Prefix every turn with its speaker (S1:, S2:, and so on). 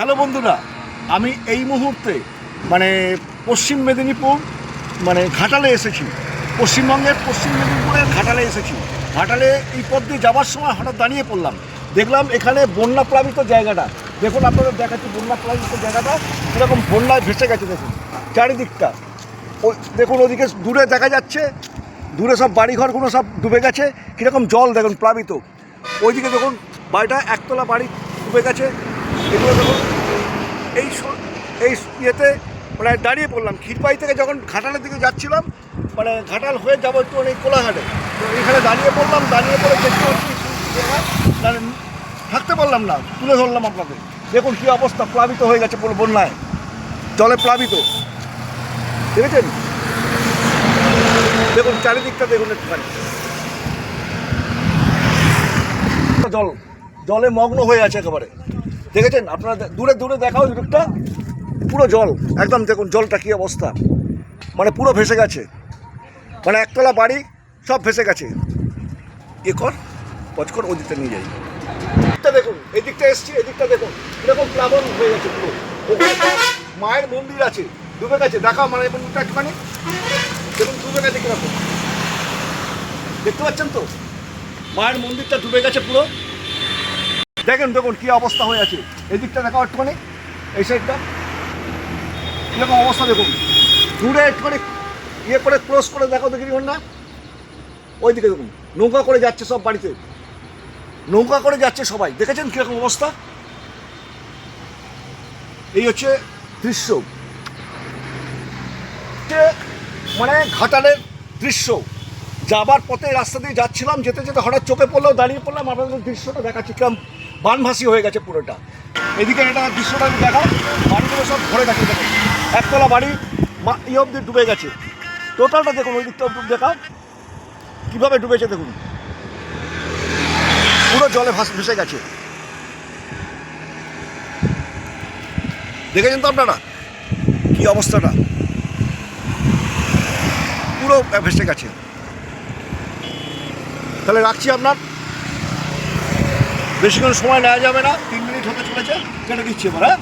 S1: Hello বন্ধুরা, আমি এই মুহূর্তে মানে পশ্চিম মেদিনীপুর মানে ঘাটালে এসেছি। পশ্চিমবঙ্গের পশ্চিম মেদিনীপুরের ঘাটালে এসেছি। ঘাটালে এই পথ দিয়ে যাওয়ার সময় হঠাৎ দাঁড়িয়ে পড়লাম। দেখলাম এখানে বন্যা প্লাবিত জায়গাটা। দেখুন, আপনাদের দেখাচ্ছি বন্যা প্লাবিত জায়গাটা। কীরকম বন্যায় ভেসে গেছে, দেখুন। চারিদিকটা। ওই দেখুন, ওদিকে দূরে দেখা যাচ্ছে, দূরে সব বাড়িঘরগুলো সব ডুবে গেছে। কীরকম জল, দেখুন, প্লাবিত। ওইদিকে দেখুন, বাড়িটা একতলা বাড়ি ডুবে গেছে। এগুলো দেখুন এই এই ইয়েতে মানে দাঁড়িয়ে পড়লাম। ক্ষীরপাই থেকে যখন ঘাটালের দিকে যাচ্ছিলাম মানে ঘাটাল হয়ে যাব একটু অনেক কোলাঘাটে। তো এখানে দাঁড়িয়ে পড়লাম, দাঁড়িয়ে পড়ে দেখতে পাচ্ছি মানে থাকতে পারলাম না, তুলে ধরলাম আপনাকে। দেখুন কী অবস্থা, প্লাবিত হয়ে গেছে বন্যায়। জলে প্লাবিত। দেখেছেন? দেখুন, চারিদিকটা দেখুন একটুখানি। জল, জলে মগ্ন হয়ে আছে একেবারে। দেখেছেন? আপনারা দূরে দূরে দেখাও দিকটা পুরো জল, একদম দেখুন জলটা কী অবস্থা। মানে পুরো ভেসে গেছে। মানে একতলা বাড়ি, সব ভেসে গেছে। এ কর পচ কর ওই দিকটা নিয়ে যাই। দিকটা দেখুন এই দিকটা এসছি এই দিকটা দেখুন। এরকম প্লাবন হয়ে গেছে পুরো। মায়ের মন্দির আছে, ডুবে গেছে। দেখা মানে মন্দিরটা একটুখানি। দেখুন, ডুবে গেছে কীরকম। দেখতে পাচ্ছেন তো? মায়ের মন্দিরটা ডুবে গেছে পুরো। দেখেন দেখুন কি অবস্থা হয়ে আছে। এই দিকটা একটুখানি, এই সাইডটা কীরকম অবস্থা দেখুন। দূরে একটুখানি ইয়ে করে ক্লোজ করে দেখো দেখি না ওই দিকে দেখুন, নৌকা করে যাচ্ছে সব বাড়িতে। নৌকা করে যাচ্ছে সবাই। দেখেছেন কীরকম অবস্থা? এই হচ্ছে দৃশ্য। মানে ঘাটালের দৃশ্য। যাবার পথে রাস্তা দিয়ে যাচ্ছিলাম, যেতে যেতে হঠাৎ চোখে পড়লেও দাঁড়িয়ে পড়লাম, আপনাদের দৃশ্যটা দেখাচ্ছি। কিরম বানভাসি হয়ে গেছে পুরোটা। এদিকে এটা দৃশ্যটা আমি দেখাও। বাড়িগুলো সব ভরে গেছে দেখুন একতলা বাড়ি ই অব্দি ডুবে গেছে। টোটালটা দেখুন, ওই দিকটা দেখাও। কীভাবে ডুবেছে দেখুন। পুরো জলে ভাস, ভেসে গেছে। দেখেছেন তো আপনারা? কী অবস্থাটা? পুরো ভেসে গেছে। তাহলে রাখছি আপনার। বেশিক্ষণ সময় নেওয়া যাবে না তিন মিনিট হতে চলেছে। কেটে দিচ্ছি এবার হ্যাঁ?